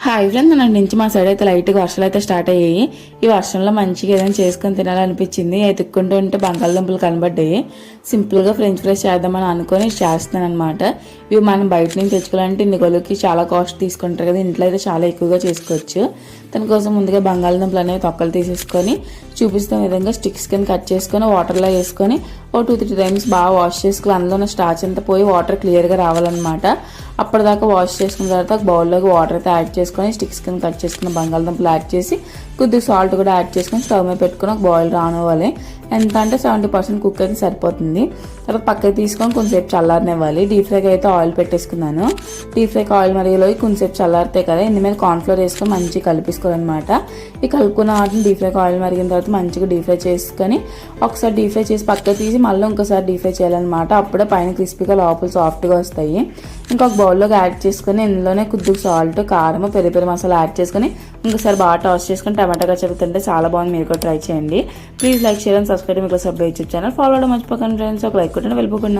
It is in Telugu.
హాయ్ ఫ్రెండ్స్ నన్ను నుంచి మా సైడ్ అయితే లైట్గా వర్షాలు అయితే స్టార్ట్ అయ్యాయి. ఈ వర్షంలో మంచిగా ఏదైనా చేసుకొని తినాలనిపించింది. ఎత్తుక్కుంటూ ఉంటే బంగాళదుంపలు కనబడ్డాయి. సింపుల్గా ఫ్రెంచ్ ఫ్రైస్ చేద్దామని అనుకొని చేస్తాను అనమాట ఇవి మనం బయట నుంచి తెచ్చుకోవాలంటే ఇన్ని కొలుకి చాలా కాస్ట్ తీసుకుంటారు కదా. ఇంట్లో అయితే చాలా ఎక్కువగా చేసుకోవచ్చు. దానికోసం ముందుగా బంగాళదుంపలు అనేవి తొక్కలు తీసేసుకొని చూపిస్తున్న విధంగా స్టిక్స్ కింద కట్ చేసుకొని వాటర్లో వేసుకొని ఓ టూ త్రీ టైమ్స్ బాగా వాష్ చేసుకుని అందులో ఉన్న స్టార్చ్ అంతా పోయి వాటర్ క్లియర్గా రావాలన్నమాట. అప్పటిదాకా వాష్ చేసుకున్న తర్వాత ఒక బౌల్లోకి వాటర్ అయితే యాడ్ చేసుకొని స్టిక్స్ కింద కట్ చేసుకున్న బంగాళదుంపలు యాడ్ చేసి కొద్దిగా సాల్ట్ కూడా యాడ్ చేసుకొని స్టవ్ మీద పెట్టుకుని ఒక బాయిల్ రానివ్వాలి. ఎంత అంటే సెవెంటీ పర్సెంట్ కుక్ అయితే సరిపోతుంది. తర్వాత పక్కకి తీసుకొని కొంచెంసేపు చల్లారనివ్వాలి. డీప్ ఫ్రైకి అయితే ఆయిల్ పెట్టేసుకున్నాను. డీప్ ఫ్రైకి ఆయిల్ మరిగేలో కొంచెంసేపు చల్లారితే కదా ఇందు మీద కార్న్ఫ్లోర్ వేసుకొని మంచిగా కలిపేసుకోవాలన్నమాట ఈ కలుపుకున్న వాటిని డీప్ ఫ్రైకి ఆయిల్ మరిగిన తర్వాత మంచిగా డీప్ ఫ్రై చేసుకొని ఒకసారి డీప్ ఫ్రై చేసి పక్కకి తీసి మళ్ళీ ఇంకోసారి డీప్ ఫ్రై చేయాలన్నమాట. అప్పుడే పైన క్రిస్పీగా లోపల సాఫ్ట్గా వస్తాయి. ఇంకొక బౌల్లోకి యాడ్ చేసుకొని ఇందులోనే కొద్దిగా సాల్ట్ కారం పెరి పెరి మసాలా యాడ్ చేసుకొని ఇంకోసారి బాగా టాస్ చేసుకొని టమాటా చెప్తుంటే చాలా బాగుంది. మీరు కూడా ట్రై చేయండి. Please like share subscribe. మీకు సబ్స్క్రైబ్ యూట్యూబ్ ఛానల్. ఫాలో అవ్వడం మర్చిపోకండి ఫ్రెండ్స్. ఒక లైక్ కొట్టండి వెళ్ళిపోకుండా